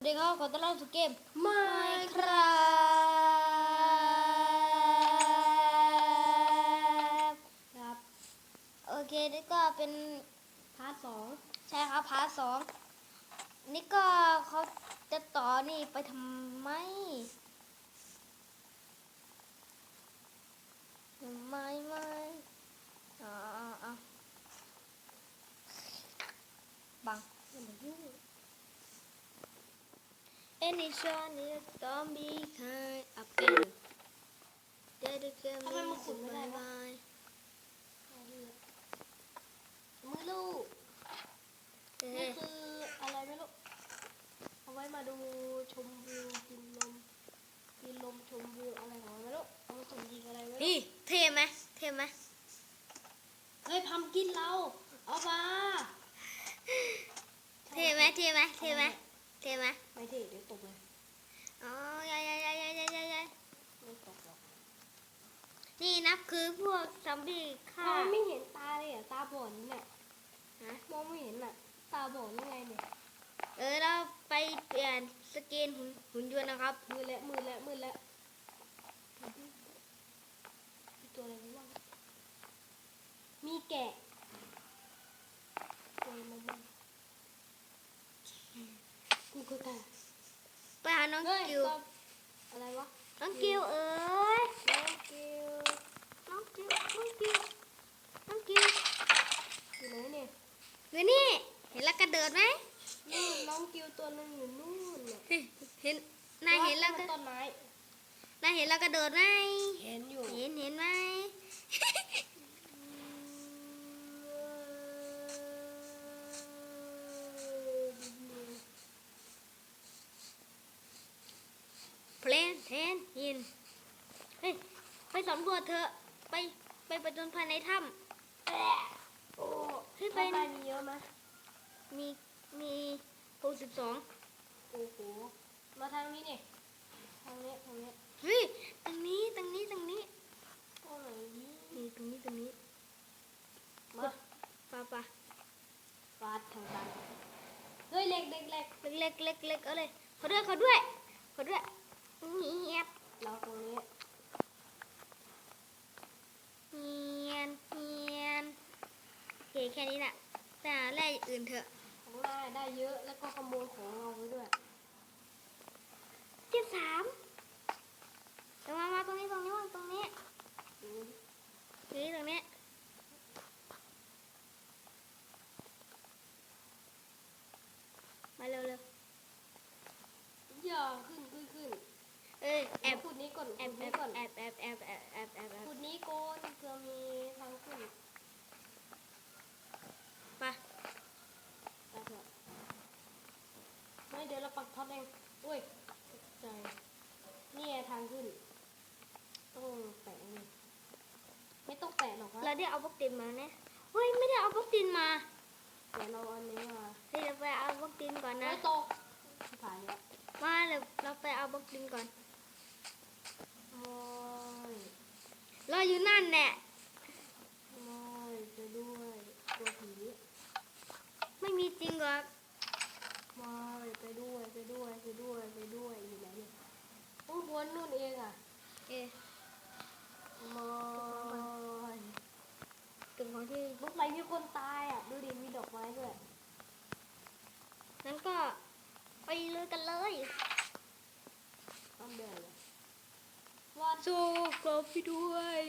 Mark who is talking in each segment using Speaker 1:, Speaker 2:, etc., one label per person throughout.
Speaker 1: สวัสดีครับขอต้อนรับสู่เกม
Speaker 2: ไม่ครั
Speaker 1: บ
Speaker 2: ครับ
Speaker 1: โอเค นี่ก็เป็น
Speaker 2: พาร์ทสอง
Speaker 1: ใช่ครับพาร์ทสองนี่ก็เขาจะต่อนี่ไปทำไมทำไมไม่อ๋อบัง
Speaker 2: มันยุ่ง
Speaker 1: Any shot is don't be kind up there. Dedicate me to my mind.
Speaker 2: มือลูกนี่คืออะไรไม่รู้ เอาไว้มาดูชมวิวกินลมกินลมชมวิวอะไรของมันไม่รู้เอามาส่งยิงอะไรไม่รู้
Speaker 1: นี่เท่ไหมเท่ไหม
Speaker 2: เฮ้ยพัมกินเรา เอามา
Speaker 1: เท่ไหมเท่ไหมเท่ไหม เท่ไหม
Speaker 2: ไม่เท่เดี๋ยวตกเลย
Speaker 1: อ๋อยายายายายายายา
Speaker 2: ไม่ตกหรอก
Speaker 1: นี่นับคือพวกซอมบี้ฆ่า
Speaker 2: มองไม่เห็นตาเลยอะตาบอดนี่เนี่ย
Speaker 1: ฮะ
Speaker 2: มองไม่เห็นอะ ตาบอดยังไงเนี่ย
Speaker 1: เออเราไปเปลี่ยนสกินหุ่นหุ่นยนต์นะครับ
Speaker 2: มือแล้วมือแล้วมือแล้วมีตัวอะไรบ้างมีแกะตัวอะไรบ้าง กูก็แกะ
Speaker 1: ไปหาน้อง
Speaker 2: เฮ้ย
Speaker 1: กิว
Speaker 2: ตัวอะไรวะ
Speaker 1: น้องกิวเอ้ย
Speaker 2: น้องกิว
Speaker 1: น้องกิวน้องกิวน้องกิว
Speaker 2: อยู่ไหนเนี่ย
Speaker 1: อยู่นี่เห็นแล้วกระโดดไหม
Speaker 2: นู่นน้องกิวตัวนึงอยู่นู่นเนี่ย
Speaker 1: เฮ้ยเห็นนายเห็นแล้วก็
Speaker 2: ต้นไม้
Speaker 1: นายเห็นแล้วกระโดดไหม
Speaker 2: เห็นอยู่
Speaker 1: เห็นเห็นไหม เพลนเทนยินเฮ้ยไป สำรวจเถอะ ไปไปประจนภายในถ้
Speaker 2: โอ้
Speaker 1: ขึ้นไป
Speaker 2: ข้างใต้มีเยอะไหมำ
Speaker 1: มีมีหกสิบสอง
Speaker 2: โอ้โห มาทางนี้เนี่ยทางนี้ ทางนี้
Speaker 1: เฮ้ยตรงนี้ตรงนี้ตรงนี้
Speaker 2: โอ้ยนี่
Speaker 1: นี่ตรงนี้ตรงนี้
Speaker 2: มา
Speaker 1: ปะปะ
Speaker 2: ฟาดทางตันเฮ้ยเล็กเล็กเล็ก
Speaker 1: เล็กเล็กเล็กเล็กเอาเลยขอด้วยขอด้วยขอด้วยเงียบ
Speaker 2: เราตรงนี้
Speaker 1: เงียนเงียนโอเคแค่นี้แหละแต่หาแร่ อื่นเถอะ
Speaker 2: ของนายได้เยอะแล้วก็ขโมยของเราไปด้วย
Speaker 1: เจ็ดสามเดี๋ยวมามาตรงนี้ตรงนี้วางตรงนี้
Speaker 2: ดู
Speaker 1: ตรงนี้ตรงนี้มาเร็วเร็ว
Speaker 2: อย่าขึ้นขึ้นขึ้น
Speaker 1: เอ้ยแอบ
Speaker 2: ขุดนี้ก่อน
Speaker 1: แอ
Speaker 2: ขุ
Speaker 1: บ
Speaker 2: ด
Speaker 1: แอ
Speaker 2: นี้
Speaker 1: บ
Speaker 2: ก่อน
Speaker 1: แอบแอบแอบแอบแอบแอบแอบ
Speaker 2: ขุดนี้ก่อนเพื่อมีทางขึ้น
Speaker 1: ไป
Speaker 2: ไปเถอะไม่เดี๋ยวเราปักท็อตเองอุ้ยตกใจนี่ไงทางขึ้น ต้องแปะนี่ไม่ต้องแปะหรอกวะ
Speaker 1: เราได้เอาบล็อกดินมาเนี่ยเฮ้ยไม่ได้เอาบล็อกดินมา
Speaker 2: เดี๋ยวเราเอาอันนี้มา
Speaker 1: เฮ้ยเราไปเอาบล็อกดินก่อนนะ
Speaker 2: ไม่ตกผ่านแล้ว
Speaker 1: มาเดี๋ยวเราไปเอาบล็อกดินก่อน
Speaker 2: โอ้ย
Speaker 1: รออยู่นั่นแหละ
Speaker 2: โอ้ยจะด้วยตัวผี
Speaker 1: ไม่มีจริงหรอก
Speaker 2: โอ้ยไปด้วยไปด้วยไปด้วยไปด้วยอยู่ไหนเนี่ยโอ้ยวนนู่นเองอะ
Speaker 1: เอ๊ะ
Speaker 2: โอ้ย
Speaker 1: ถึงของที่
Speaker 2: ลูกไรมีคนตายอะ ดูดิ มีดอกไม้ด้วย
Speaker 1: นั้นก็ไปเลยกันเลย
Speaker 2: ต้องเดินเลยวัด
Speaker 1: โซ่กลัวพี่ด้วย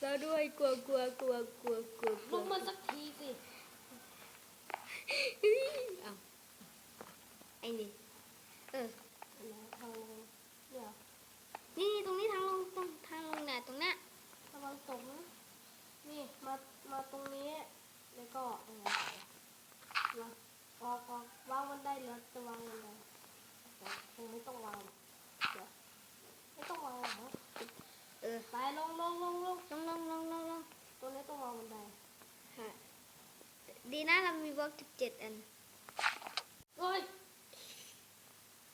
Speaker 1: เราด้วยกลัวกลัวกลัวกลัวกลัวกลั
Speaker 2: ลุ
Speaker 1: ว
Speaker 2: กมาสักทีสิ
Speaker 1: เรา
Speaker 2: มีบล็อกสิบเจ็ดอัน โอ้ย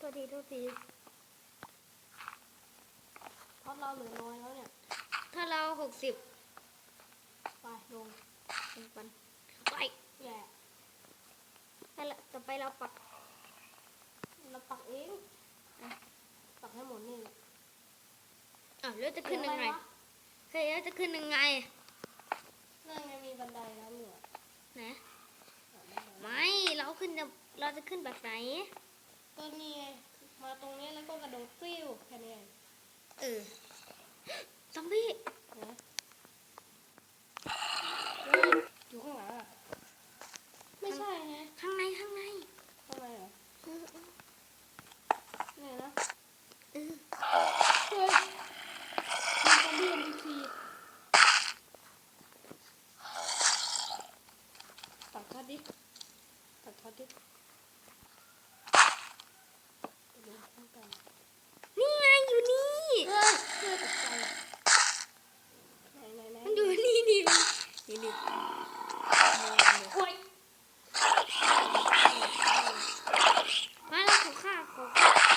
Speaker 2: ตัว
Speaker 1: ดี
Speaker 2: ตัวดี
Speaker 1: เพ
Speaker 2: ราะเราเหลือน้อยแล้วเนี่ย
Speaker 1: ถ้าเราหกสิบ
Speaker 2: ไปลง
Speaker 1: ลงปไป
Speaker 2: แย่
Speaker 1: ไปลต่อไปเราปัก เราปักเอ
Speaker 2: งปักให้หมดนี่
Speaker 1: อ่าวแล้วจะขึ้นยังไงเฮ้ยแล้วจะขึ้นยังไง
Speaker 2: เรื่องไงมีบันได
Speaker 1: เราจะขึ้นแบบไหน
Speaker 2: ก็นี่ไงมาตรงนี้แล้วก็กระโดดฟิวแค่นี้เอง
Speaker 1: เออซอมบี้
Speaker 2: นะเฮ้ยอยู่ข้างหลังอะไม่ใช่ไง
Speaker 1: ข้างในข้างใน
Speaker 2: ทำไมเหรอ
Speaker 1: เออเออ
Speaker 2: เนี่ยนะ
Speaker 1: เออ
Speaker 2: เฮ้ยมีซอมบี้มีทีตัดทอดดิตัดทอดดิเดี๋ยวเข้ากัน
Speaker 1: นี่ไงอยู่นี่
Speaker 2: เฮ้ยเฮ้ยตกใจไหนไหนไหน
Speaker 1: มันอยู่นี่นี่นี่นี่
Speaker 2: โอ้ย
Speaker 1: มาแล้วขอข้าขอข้า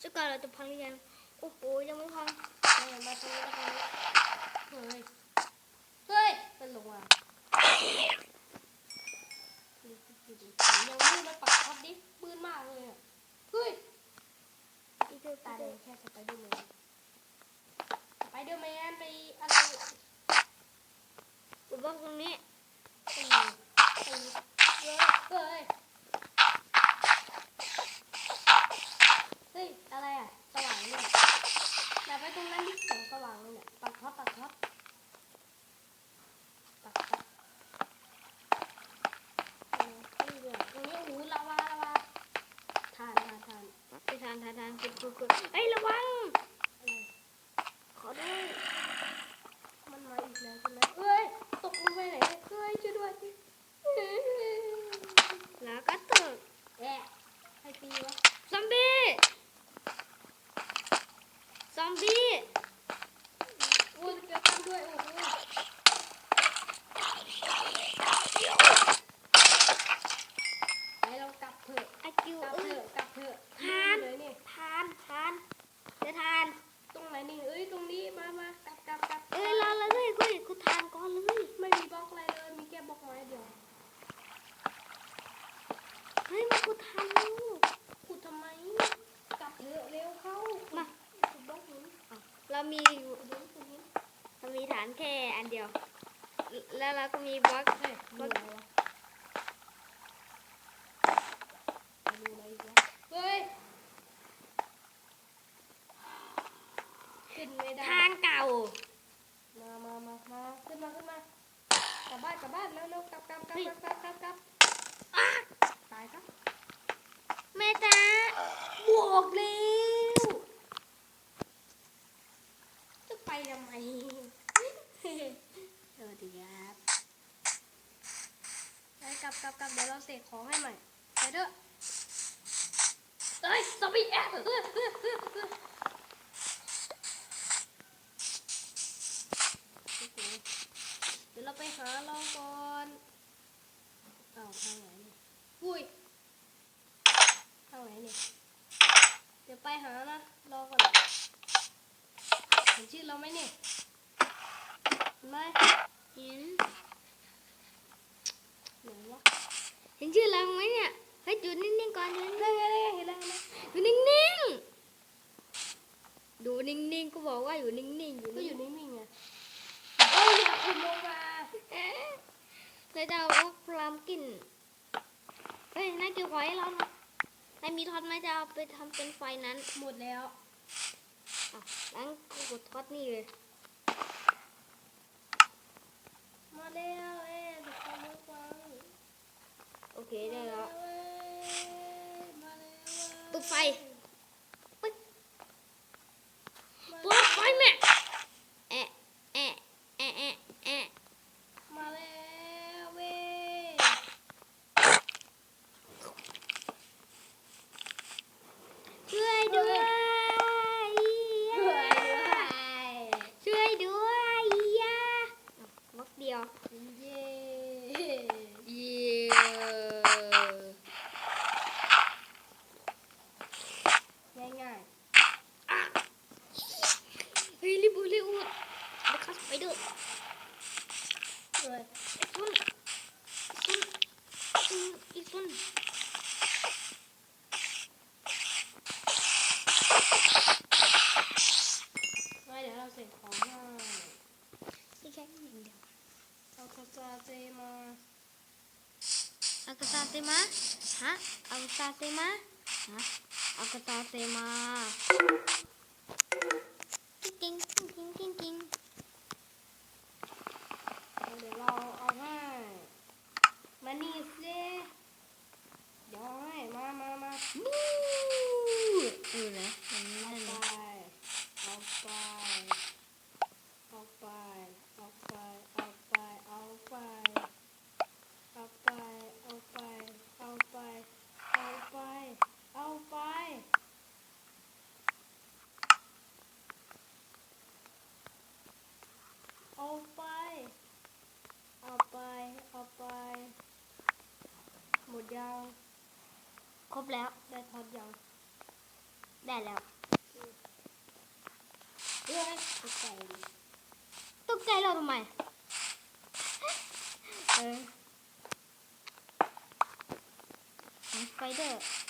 Speaker 1: เจ้าก่อนเราจะพังหรือยัง โอ้โหยังไม่พัง
Speaker 2: เฮ้ยมาตรงนี้แล้วกันเฮ้ยเฮ้ยเป็นลงอะยังมืดมาปักท็อตดิมืดมากเลยอะเฮ้ย
Speaker 1: อีเตอร์
Speaker 2: ตา
Speaker 1: ตา
Speaker 2: แด
Speaker 1: แด
Speaker 2: ง
Speaker 1: ง
Speaker 2: แค่สไปเดอร์แมนสไปเดอร์แมนไปอะไร
Speaker 1: อุดบล็อกตรงนี้
Speaker 2: ตีตีเฮ้ยเฮ้ยเฮ้ยอะไรอะสว่างเนี่ยไหนไปตรงนั้นดิแสงสว่างเลยเนี่ยปักท็อตปักท็อตปักท็อตเออนี่ด้วยตรงนี้โอ้โหลาวาลาวาทานทานทาน
Speaker 1: ไปทานทานทานกุดกุดกุดเฮ้ยระวัง
Speaker 2: อะไร
Speaker 1: ขอด้วย
Speaker 2: มันมาอีกแล้วใช่ไหมเอ้ย ตกลงไปไหนเนี่ยเอ้ยช่วยด้วยเอ้ย
Speaker 1: แล้วก็ตก
Speaker 2: แอะใครตีวะ
Speaker 1: ซอมบี้ ซอมบี้
Speaker 2: โอ้ยเกือบทำด้วย โอ้โหไปเรากลับเถอะ
Speaker 1: ไอคิว
Speaker 2: กลับ
Speaker 1: เอ
Speaker 2: เถ
Speaker 1: อ
Speaker 2: อะกลับเถอะ
Speaker 1: ทาน
Speaker 2: เลยนี่
Speaker 1: ทานทานจะทาน
Speaker 2: ตรงไหนนี่ เอ้ย ตรงนี้ มามากลับกลับกลับ
Speaker 1: เอ้ยรอเลยเฮ้ยเฮ้ยกูทานก่อนเลย
Speaker 2: ไม่มีบล็อกอะไรเลย มีแค่บล็อกไม้เดียว
Speaker 1: เฮ้ยมากูทานลูก
Speaker 2: ขุดทำไม กลับเถอะเร็วเข้า
Speaker 1: มา
Speaker 2: ขุดบล็อกหิน
Speaker 1: เรามีอยู่
Speaker 2: ขุดหินขุดหิน
Speaker 1: เรามีฐานแค่อันเดียว แล้วเราก็มีบล็อก
Speaker 2: เฮ้ยดูอะไรวะดูอะไรอีกวะเฮ้ย ขึ้นไม่ได้
Speaker 1: ทางเก่า
Speaker 2: มามามามาขึ้นมา ขึ้นมา กลับบ้าน กลับบ้านเร็วเร็วกลับกลับกลับ
Speaker 1: เฮ้ย
Speaker 2: กลับกลับกลับกลับ
Speaker 1: อ้า
Speaker 2: ตายครับ
Speaker 1: แม่จ๋าบวกเร็ว
Speaker 2: จะไปทำไม สวัสดีครับไป กลับกลับกลับเดี๋ยวเราเสกของให้ใหม่ไปเถอะเอ้ยซอมบี้แอะเออเออเออเออเออโอ้โหเดี๋ยวเราไปหาเราก่อนอ้าวทางไหนนี่อุ้ยทางไหนนี่เดี๋ยวไปหานะรอก่อนเห็นชื่อเราไหมเนี่ยเห็นไหม
Speaker 1: เห็น
Speaker 2: ไหนวะ
Speaker 1: เห็นชื่อเราไหมเนี่ยเฮ้ยอยู่นิ่งๆก่อนอยู่
Speaker 2: นั่นไงนั่นไงเห็นแล้วเห็นแล้ว
Speaker 1: อยู่นิ่งๆดูนิ่งๆก็บอกว่าอยู่นิ่งๆอยู่
Speaker 2: ก็
Speaker 1: นิ่
Speaker 2: องยู่นิ่งๆไงเอ้ยอย่าขุดลงมา
Speaker 1: ๆเอ๊ะเลยจะเอาพรามกินเฮ้ยนายเกี่ยวหอยเรานะนายมีทอดไหมจะเอาไปทำเป็นไฟนั้น
Speaker 2: หมดแล้ว
Speaker 1: อะงั้นกูกดทอดนี่เลย
Speaker 2: มาแล้วเอ๊ะเดี๋ยวเขาไม่ฟัง
Speaker 1: โอเคได้แล้ว
Speaker 2: มาเว้ยมาแล้วเว้ย
Speaker 1: ปิดไฟ
Speaker 2: ม่
Speaker 1: เดี๋
Speaker 2: ย
Speaker 1: ว
Speaker 2: เรา
Speaker 1: เสร็จของให้แค่นี้เดียว
Speaker 2: เอา
Speaker 1: คาซาเจมาอากราซาเซมาฮะเอากาซาเมา
Speaker 2: ฮะอากาซา
Speaker 1: เซมาา
Speaker 2: ว
Speaker 1: ครบแล้ว
Speaker 2: ได้พอดยัง
Speaker 1: ได้แล้ว
Speaker 2: เรื่ตกใจ
Speaker 1: ตกใจ
Speaker 2: แเราทำไมเออ
Speaker 1: ไฟ
Speaker 2: เดอร์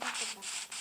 Speaker 2: 재밌겠다.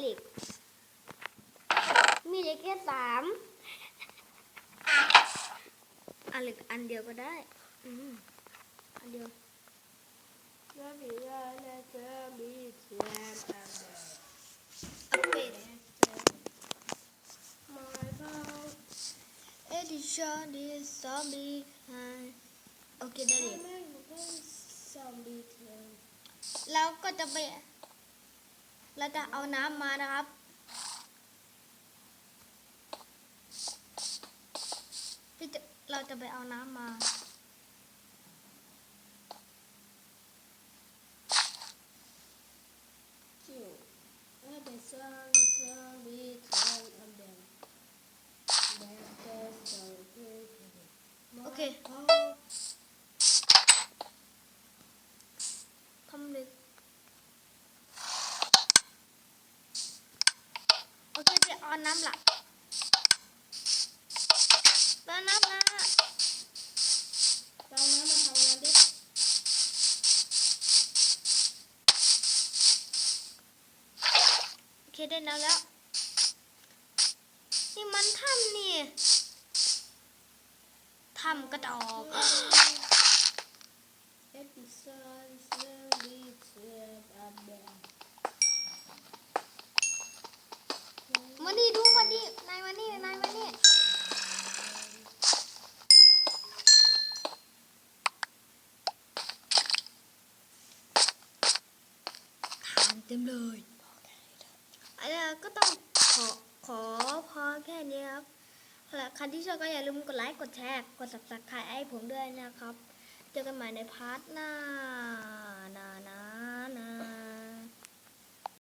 Speaker 2: เห
Speaker 1: ล็ก มีเหล็กแค่สามอันเหล็กอันเดียวก็ได้ อืมอันเดียว
Speaker 2: อั
Speaker 1: ปเดต Edition is zombie and okay ได้เลย
Speaker 2: zombie
Speaker 1: แล้วก็จะไป เราจะเอาน้ำมานะครับเราจะไปเอาน้ำมา
Speaker 2: น้ำ
Speaker 1: หลักเติมน้ำนะ
Speaker 2: เราน้ำมาทำงานดิ
Speaker 1: โอเคได้น้ำแล้ว นี่มันทำนี่ทำกระดอง ต็มเลยอันนี้ก็ต้องขอขอพอแค่นี้ครับและใครที่ชอบก็อย่าลืมกดไลค์ กดแชร์ กดสับสับคลาให้ผมด้วยนะครับ เจอกันใหม่ในพาร์ทหน้า